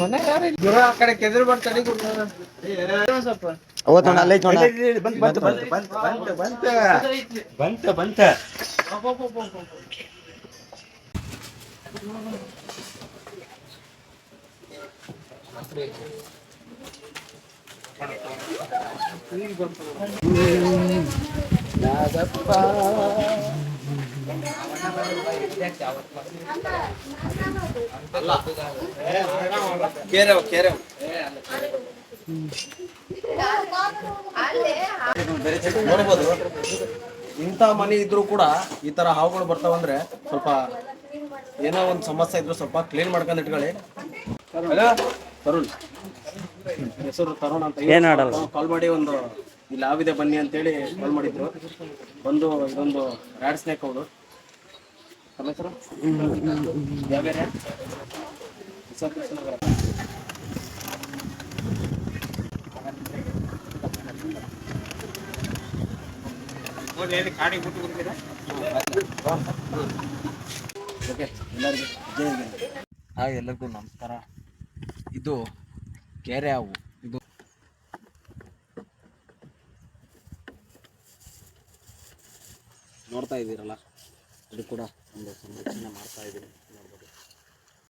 ಮನೆ ಯಾರು ಇಲ್ಲ. ಜ್ವರ ಆ ಕಡೆ ಅಲ್ಲೇ ಬಂತ ಬಂತ ಬಂತ ಬಂತ ಬಂತ ಬಂತ ಬಂತ ನೋಡ್ಬೋದು ಇಂಥ ಮನೆ ಇದ್ರೂ ಕೂಡ ಈ ತರ ಹಾವುಗಳು ಬರ್ತಾವಂದ್ರೆ ಸ್ವಲ್ಪ ಏನೋ ಒಂದು ಸಮಸ್ಯೆ ಇದ್ರು ಸ್ವಲ್ಪ ಕ್ಲೀನ್ ಮಾಡ್ಕೊಂಡು ಇಟ್ಕೊಳ್ಳಿ. ತರುಣ್. ಹೆಸರು ತರುಣ್ ಅಂತ? ಕಾಲ್ ಮಾಡಿ ಒಂದು ಇಲ್ಲಿ ಹಾವಿದೆ ಬನ್ನಿ ಅಂತೇಳಿ ಕಾಲ್ ಮಾಡಿದ್ರು. ಬಂದು ಇದೊಂದು ರ್ಯಾಡ್ ಸ್ನೇಕ್ ಹೌದು ತಮ್ಮ ಹೆಸರು ಯಾವ area? ವಿಸಾಖಪಟ್ಟಣ ನಗರ. ಓಕೆ ಎಲ್ಲರಿಗೂ ಜೈ. ಹಾಯ್ ಎಲ್ಲರಿಗೂ ನಮಸ್ಕಾರ ಇದು ಕೆರೆ ಹಾವು ಇದು ನೋಡ್ತಾ ಇದ್ದೀರಲ್ಲ ಅದು ಕೂಡ ಒಂದು ಸಂರಕ್ಷಣೆ ಮಾಡ್ತಾ ಇದ್ದೀನಿ. ನೋಡ್ಬೋದು